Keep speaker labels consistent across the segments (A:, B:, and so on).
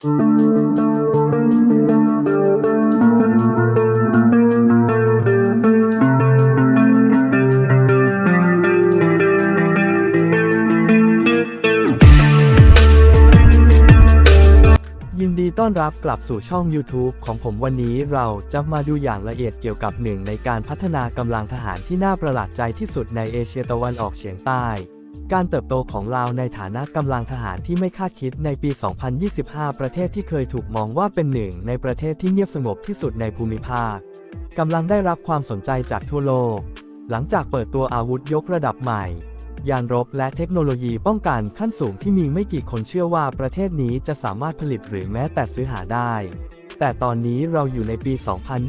A: ยินดีต้อนรับกลับสู่ช่อง YouTube ของผมวันนี้เราจะมาดูอย่างละเอียดเกี่ยวกับหนึ่งในการพัฒนากำลังทหารที่น่าประหลาดใจที่สุดในเอเชียตะวันออกเฉียงใต้ การเติบโตของลาวในฐานะกำลังทหารที่ไม่คาดคิดในปี 2025 ประเทศที่เคยถูกมองว่าเป็นหนึ่งในประเทศที่เงียบสงบที่สุดในภูมิภาคกำลังได้รับความสนใจจากทั่วโลก หลังจากเปิดตัวอาวุธยกระดับใหม่ ยานรบและเทคโนโลยีป้องกันขั้นสูงที่มีไม่กี่คนเชื่อว่าประเทศนี้จะสามารถผลิตหรือแม้แต่ซื้อหาได้ แต่ตอนนี้เราอยู่ในปี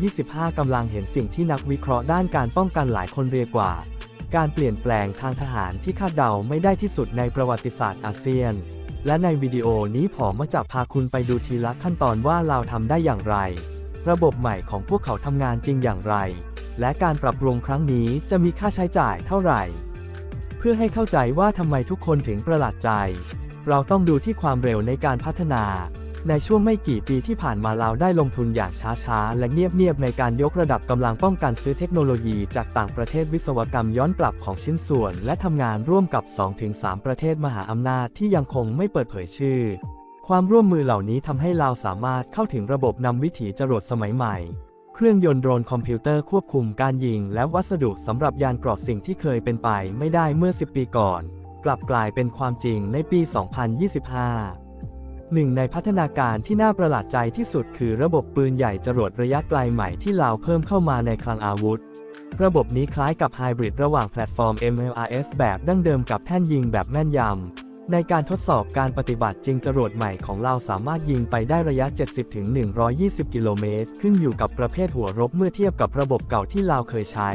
A: 2025 กำลังเห็นสิ่งที่นักวิเคราะห์ด้านการป้องกันหลายคนเรียกว่า การเปลี่ยนแปลงทางทหารที่คาดเดาไม่ได้ที่สุดในประวัติศาสตร์อาเซียน และในวิดีโอนี้ผมมาจะพาคุณไปดูทีละขั้นตอนว่าเราทำได้อย่างไร ระบบใหม่ของพวกเขาทำงานจริงอย่างไร และการปรับปรุงครั้งนี้จะมีค่าใช้จ่ายเท่าไหร่ เพื่อให้เข้าใจว่าทำไมทุกคนถึงประหลาดใจ เราต้องดูที่ความเร็วในการพัฒนา ในช่วงไม่กี่ปีที่ผ่านมาเราได้ลงทุนอย่างช้าๆ และเงียบๆ ในการยกระดับกำลังป้องกันซื้อเทคโนโลยีจากต่างประเทศวิศวกรรมย้อนกลับของชิ้นส่วน และทำงานร่วมกับ 2-3 ประเทศมหาอำนาจที่ยังคงไม่เปิดเผยชื่อ ความร่วมมือเหล่านี้ทำให้เราสามารถเข้าถึงระบบนำวิถีจรวดสมัยใหม่ เครื่องยนต์โดรนคอมพิวเตอร์ควบคุมการยิง และวัสดุสำหรับยานกรอดสิ่งที่เคยเป็นไปไม่ได้เมื่อ 10 ปีก่อน กลับกลายเป็นความจริงในปี 2025 หนึ่งในพัฒนาการที่น่าประหลาดใจที่สุดคือระบบปืนใหญ่จรวดระยะไกลใหม่ที่ลาวเพิ่มเข้ามาในคลังอาวุธ ระบบนี้คล้ายกับไฮบริดระหว่างแพลตฟอร์ม MLRS แบบดั้งเดิมกับแท่นยิงแบบแม่นยำ ในการทดสอบการปฏิบัติจริงจรวดใหม่ของเราสามารถยิงไปได้ระยะ 70-120 กิโลเมตร ขึ้นอยู่กับประเภทหัวรบเมื่อเทียบกับระบบเก่าที่เราเคยใช้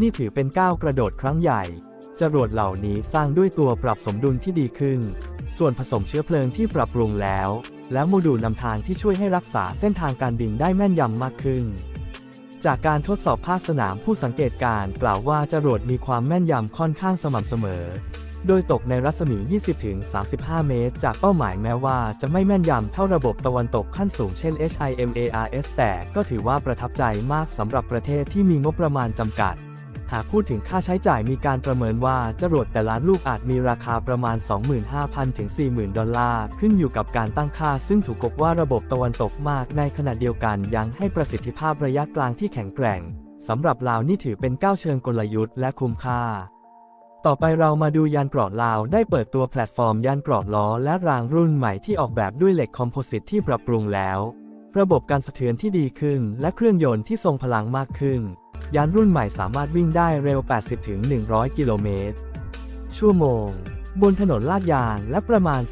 A: นี่ถือเป็นก้าวกระโดดครั้งใหญ่จรวดเหล่านี้สร้างด้วยตัวปรับสมดุลที่ดีขึ้น ส่วนผสมเชื้อเพลิงที่ปรับปรุงแล้ว และโมดูลนำทางที่ช่วยให้รักษาเส้นทางการบินได้แม่นยำมากขึ้น จากการทดสอบภาคสนามผู้สังเกตการ์กล่าวว่าจรวดมีความแม่นยำค่อนข้างสม่ำเสมอ โดยตกในรัศมี 20-35 เมตร จากเป้าหมายแม้ว่าจะไม่แม่นยำเท่าระบบตะวันตกขั้นสูงเช่น HIMARS แต่ก็ถือว่าประทับใจมากสำหรับประเทศที่มีงบประมาณจำกัด หากพูดถึงค่าใช้จ่ายมีการประเมินว่าจรวดแต่ละลูกอาจมีราคาประมาณ 25,000 ถึง 40,000 ดอลลาร์ ขึ้นอยู่กับการตั้งค่า ซึ่งถูกกบว่าระบบตะวันตกมากในขณะเดียวกันยังให้ประสิทธิภาพระยะกลางที่แข็งแกร่งสำหรับลาวนี่ถือเป็นก้าวเชิงกลยุทธ์และคุ้มค่า ต่อไปเรามาดูยานเกราะลาวได้เปิดตัวแพลตฟอร์มยานเกราะล้อและรางรุ่นใหม่ที่ออกแบบด้วยเหล็กคอมโพสิตที่ปรับปรุงแล้ว ระบบการสะเทือนที่ดีขึ้น และเครื่องยนต์ที่ทรงพลังมากขึ้น ยานรุ่นใหม่สามารถวิ่งได้เร็ว 80-100 กิโลเมตร ชั่วโมง บนถนนลาดยางและประมาณ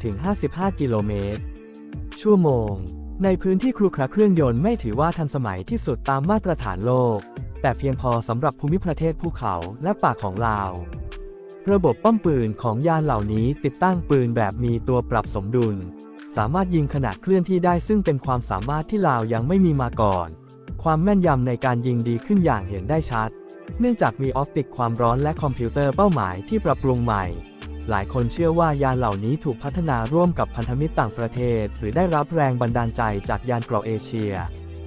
A: 45-55 กิโลเมตร ชั่วโมง ในพื้นที่ครุขระเครื่องยนต์ไม่ถือว่าทันสมัยที่สุดตามมาตรฐานโลก แต่เพียงพอสำหรับภูมิประเทศภูเขาและป่าของลาว ระบบป้อมปืนของยานเหล่านี้ติดตั้งปืนแบบมีตัวปรับสมดุล สามารถยิงขนาดเคลื่อนที่ได้ซึ่งเป็นความสามารถที่ลาวยังไม่มีมาก่อน ความแม่นยำในการยิงดีขึ้นอย่างเห็นได้ชัด เนื่องจากมีออปติกความร้อนและคอมพิวเตอร์เป้าหมายที่ปรับปรุงใหม่ หลายคนเชื่อว่ายานเหล่านี้ถูกพัฒนาร่วมกับพันธมิตรต่างประเทศ หรือได้รับแรงบันดาลใจจากยานเกราะเอเชีย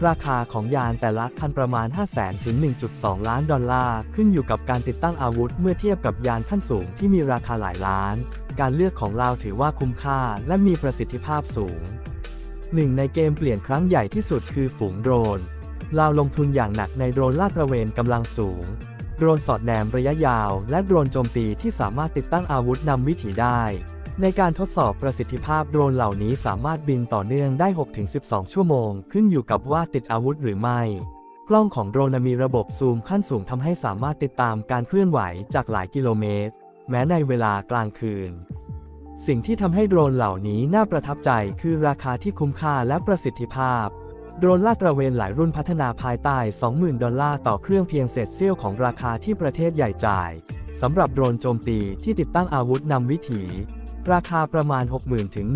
A: ราคาของยานแต่ละคันประมาณ 5 0 0 0 0 0ถึง1.2 ล้านดอลลาร์ ขึ้นอยู่กับการติดตั้งอาวุธเมื่อเทียบกับยานขั้นสูงที่มีราคาหลายล้าน การเลือกของเราถือว่าคุ้มค่าและมีประสิทธิภาพสูง หนึ่งในเกมเปลี่ยนครั้งใหญ่ที่สุดคือฝูงโดรนเราลงทุนอย่างหนักในโดรนลาดตระเวนกำลังสูง โดรนสอดแนมระยะยาว และโดรนโจมตีที่สามารถติดตั้งอาวุธนำวิถีได้ ในการทดสอบประสิทธิภาพโดรนเหล่านี้สามารถบินต่อเนื่องได้ 6-12 ชั่วโมง ขึ้นอยู่กับว่าติดอาวุธหรือไม่ กล้องของโดรนมีระบบซูมขั้นสูงทำให้สามารถติดตามการเคลื่อนไหวจากหลายกิโลเมตร แม้ในเวลากลางคืน สิ่งที่ทำให้โดรนเหล่านี้น่าประทับใจคือราคาที่คุ้มค่าและประสิทธิภาพ โดรนลาดตระเวนหลายรุ่นพัฒนาภายใต้ 20,000 ดอลลาร์ต่อเครื่องเพียงเศษเสี้ยวของราคาที่ประเทศใหญ่จ่ายสำหรับโดรนโจมตีที่ติดตั้งอาวุธนำวิถีราคาประมาณ 60,000 ถึง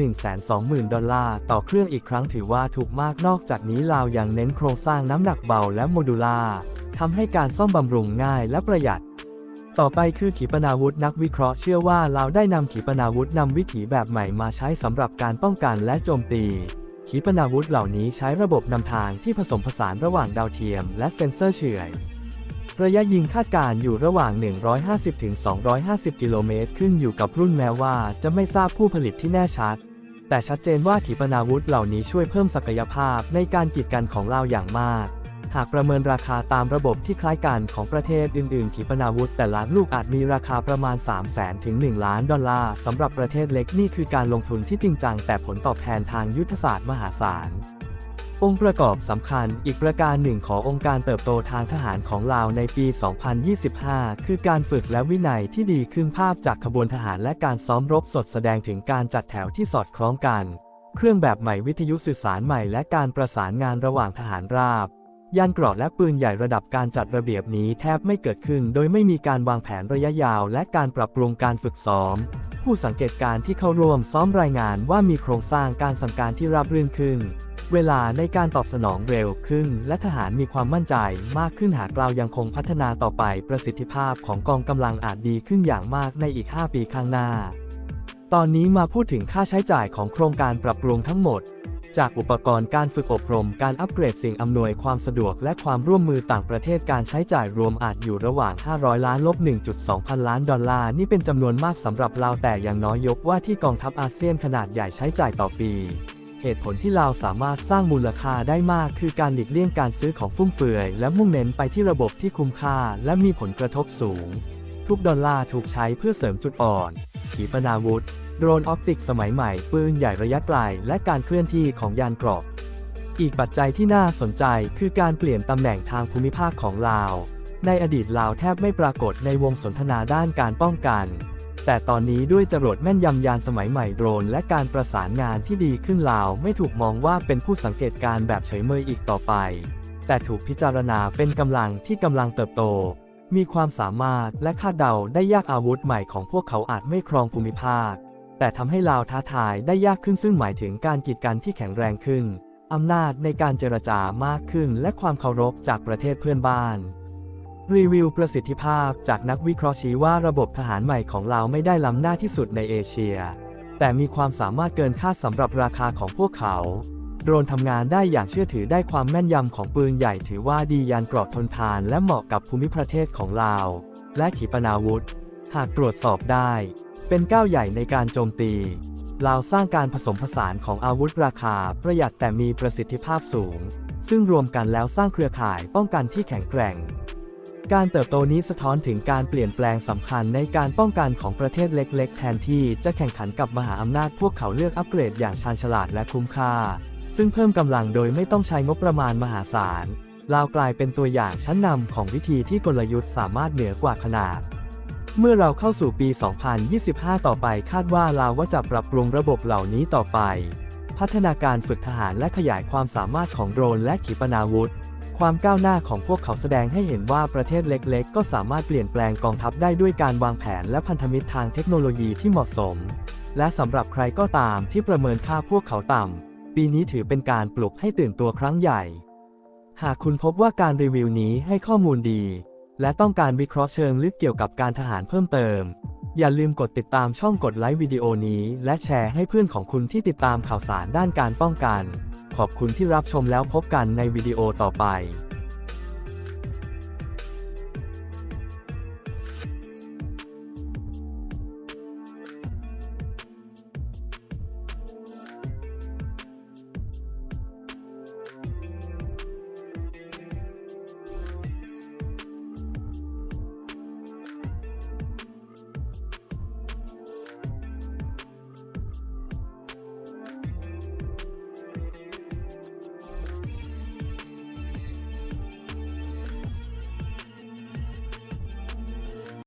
A: 120,000 ดอลลาร์ ต่อเครื่องอีกครั้งถือว่าถูกมากนอกจากนี้ลาวยังเน้นโครงสร้างน้ำหนักเบาและโมดูล่าทำให้การซ่อมบำรุงง่ายและประหยัด ต่อไปคือขีปนาวุธนักวิเคราะห์เชื่อว่าเราวได้นำขีปนาวุธนำวิถีแบบใหม่มาใช้สำหรับการป้องกันและโจมตี ขีปนาวุธเหล่านี้ใช้ระบบนำทางที่ผสมผสานระหว่างดาวเทียม และเซ็นเซอร์เฉื่อยระยะยิงคาดการณ์อยู่ระหว่าง 150-250 กิโลเมตรขึ้นอยู่กับรุ่นแม้ว่าจะไม่ทราบผู้ผลิตที่แน่ชัด แต่ชัดเจนว่าขีปนาวุธเหล่านี้ช่วยเพิ่มศักยภาพในการกีดกันของเราอย่างมาก หากประเมินราคาตามระบบที่คล้ายกันของประเทศอื่นๆขีปนาวุธแต่ละลูกอาจมีราคาประมาณ 3 0 0แสนถึง 1 ล้านดอลลาร์สำหรับประเทศเล็กนี่คือการลงทุนที่จริงจังแต่ผลตอบแทนทางยุทธศาสตร์มหาศาลองค์ประกอบสำคัญอีกประการหนึ่งขององค์การเติบโตทางทหารของลาวในปี 2025 คือการฝึกและวินัยที่ดีขึ้นภาพจากขบวนทหารและการซ้อมรบสดแสดงถึงการจัดแถวที่สอดคล้องกัน เครื่องแบบใหม่วิทยุสื่อสารใหม่และการประสานงานระหว่างทหารราบ ยานเกราะและปืนใหญ่ระดับการจัดระเบียบนี้แทบไม่เกิดขึ้น โดยไม่มีการวางแผนระยะยาว และการปรับปรุงการฝึกซ้อม ผู้สังเกตการณ์ที่เข้าร่วมซ้อมรายงานว่ามีโครงสร้างการสั่งการที่ราบรื่นขึ้น เวลาในการตอบสนองเร็วขึ้น และทหารมีความมั่นใจมากขึ้นหากเรายังคงพัฒนาต่อไปประสิทธิภาพของกองกำลังอาจดีขึ้นอย่างมากในอีก 5 ปีข้างหน้า ตอนนี้มาพูดถึงค่าใช้จ่ายของโครงการปรับปรุงทั้งหมด จากอุปกรณ์การฝึกอบรม การอัปเกรดสิ่งอำนวยความสะดวกและความร่วมมือต่างประเทศการใช้จ่ายรวมอาจอยู่ระหว่าง 500 ล้านลบ 1.2 พันล้านดอลลาร์ นี่เป็นจำนวนมากสำหรับเราแต่อย่างน้อยยกว่าที่กองทัพอาเซียนขนาดใหญ่ใช้จ่ายต่อปี เหตุผลที่เราสามารถสร้างมูลค่าได้มาก คือการหลีกเลี่ยงการซื้อของฟุ่มเฟือย และมุ่งเน้นไปที่ระบบที่คุ้มค่า และมีผลกระทบสูง ทุกดอลลาร์ถูกใช้เพื่อเสริมจุดอ่อนขีปนาวุธ โดรนออปติกสมัยใหม่ ปืนใหญ่ระยะไกลและการเคลื่อนที่ของยานเกราะ อีกปัจจัยที่น่าสนใจคือการเปลี่ยนตำแหน่งทางภูมิภาคของลาว ในอดีตลาวแทบไม่ปรากฏในวงสนทนาด้านการป้องกัน แต่ตอนนี้ด้วยจรวดแม่นยำยานสมัยใหม่โดรน และการประสานงานที่ดีขึ้นลาวไม่ถูกมองว่าเป็นผู้สังเกตการณ์แบบเฉยเมยอีกต่อไป แต่ถูกพิจารณาเป็นกำลังที่กำลังเติบโตมีความสามารถและคาดเดาได้ยากอาวุธใหม่ของพวกเขาอาจไม่ครองภูมิภาค แต่ทำให้ลาวท้าทายได้ยากขึ้นซึ่งหมายถึงการกีดกันที่แข็งแรงขึ้น อำนาจในการเจรจามากขึ้นและความเคารพจากประเทศเพื่อนบ้าน รีวิวประสิทธิภาพจากนักวิเคราะห์ชี้ว่าระบบทหารใหม่ของเราไม่ได้ล้ำหน้าที่สุดในเอเชีย แต่มีความสามารถเกินคาดสำหรับราคาของพวกเขา โดรนทำงานได้อย่างเชื่อถือได้ความแม่นยำของปืนใหญ่ถือว่าดียานกรอบทนทานและเหมาะกับภูมิประเทศของลาว และขีปนาวุธ หากตรวจสอบได้ เป็นก้าวใหญ่ในการโจมตีลาวสร้างการผสมผสานของอาวุธราคาประหยัดแต่มีประสิทธิภาพสูง ซึ่งรวมกันแล้วสร้างเครือข่ายป้องกันที่แข็งแกร่ง การเติบโตนี้สะท้อนถึงการเปลี่ยนแปลงสำคัญในการป้องกันของประเทศเล็ก ๆ แทนที่จะแข่งขันกับมหาอำนาจพวกเขาเลือกอัปเกรดอย่างชาญฉลาดและคุ้มค่า ซึ่งเพิ่มกำลังโดยไม่ต้องใช้งบประมาณมหาศาลลาวกลายเป็นตัวอย่างชั้นนำของวิธีที่กลยุทธ์สามารถเหนือกว่าขนาด เมื่อเราเข้าสู่ปี 2025 ต่อไปคาดว่าลาวว่าจะปรับปรุงระบบเหล่านี้ต่อไป พัฒนาการฝึกทหารและขยายความสามารถของโดรนและขีปนาวุธ ความก้าวหน้าของพวกเขาแสดงให้เห็นว่าประเทศเล็กๆ ก็สามารถเปลี่ยนแปลงกองทัพได้ด้วยการวางแผนและพันธมิตรทางเทคโนโลยีที่เหมาะสม และสำหรับใครก็ตามที่ประเมินค่าพวกเขาต่ำ ปีนี้ถือเป็นการปลุกให้ตื่นตัวครั้งใหญ่ หากคุณพบว่าการรีวิวนี้ให้ข้อมูลดี และต้องการวิเคราะห์เชิงลึกเกี่ยวกับการทหารเพิ่มเติม อย่าลืมกดติดตามช่องกดไลค์วิดีโอนี้ และแชร์ให้เพื่อนของคุณที่ติดตามข่าวสารด้านการป้องกัน ขอบคุณที่รับชมแล้วพบกันในวิดีโอต่อไป